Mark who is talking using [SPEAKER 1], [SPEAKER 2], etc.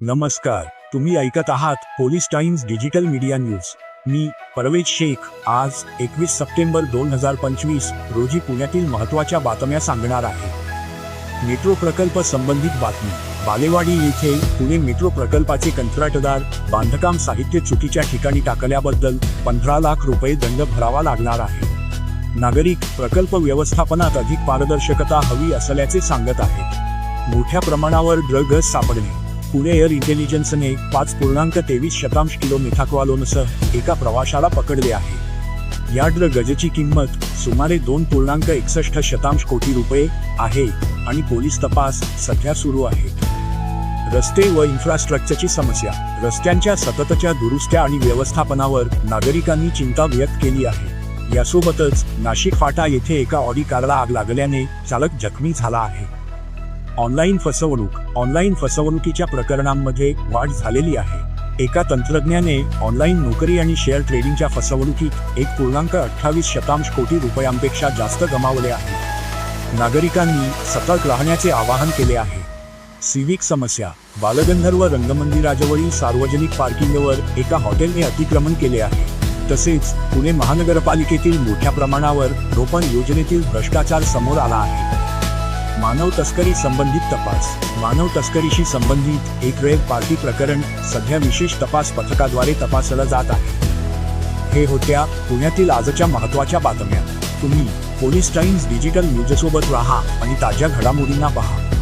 [SPEAKER 1] नमस्कार तुम्ही ऐकत आहात police times digital media news. मी परवेज शेख आज एकवीस सप्टेंबर दोन हजार पंचवीस रोजी पुण्यातील महत्त्वाच्या बातम्या सांगणार आहे. मेट्रो प्रकल्प संबंधित बातमी. बालेवाडी येथे पुणे मेट्रो प्रकल्पाचे कंत्राटदार बांधकाम साहित्य चुकीच्या ठिकाणी टाकल्याबद्दल पंधरा लाख रुपये दंड भरावा लागणार आहे. नागरिक प्रकल्प व्यवस्थापनात अधिक पारदर्शकता हवी असल्याचे सांगत आहेत. मोठ्या प्रमाणावर ड्रग्ज सापडणे. पुणे एअर इंटेलिजन्सने पाच पूर्णांक तेवीस शतांश किलो मिथाक्वालोनसह एका प्रवाशाला पकडले आहे. या ड्रगजची किंमत सुमारे दोन पूर्णांक एकसष्ट शतांश कोटी रुपये आहे आणि पोलीस तपास सध्या सुरू आहे. रस्ते व इन्फ्रास्ट्रक्चरची समस्या रस्त्यांच्या सततच्या दुरुस्त्या आणि व्यवस्थापनावर नागरिकांनी चिंता व्यक्त केली आहे. यासोबतच नाशिक फाटा येथे एका ऑडी कारला आग लागल्याने चालक जखमी झाला आहे. ऑनलाईन फसवणूक ऑनलाईन फसवणुकीच्या प्रकरणांमध्ये वाढ झालेली आहे. एका तंत्रज्ञाने ऑनलाईन नोकरी आणि शेअर ट्रेडिंगच्या फसवणुकीत एक पूर्णांक अठ्ठावीस शतांश कोटी रुपयांपेक्षा जास्त गमावले आहे. नागरिकांनी सतर्क राहण्याचे आवाहन केले आहे. सिविक समस्या बालगंधर्व रंगमंदिराजवळील सार्वजनिक पार्किंगवर एका हॉटेलने अतिक्रमण केले आहे. तसेच पुणे महानगरपालिकेतील मोठ्या प्रमाणावर रोपण योजनेतील भ्रष्टाचार समोर आला आहे. मानव तस्करी संबंधित तपास. मानव तस्करीशी संबंधित एक रेव पार्टी प्रकरण सध्या विशेष तपास पथकाद्वारे तपासलं जात आहे. हे होत्या पुण्यातील आजच्या महत्त्वाच्या बातम्या. तुम्ही पोलीस टाइम्स डिजिटल न्यूजसोबत राहा आणि ताज्या घडामोडींना पहा.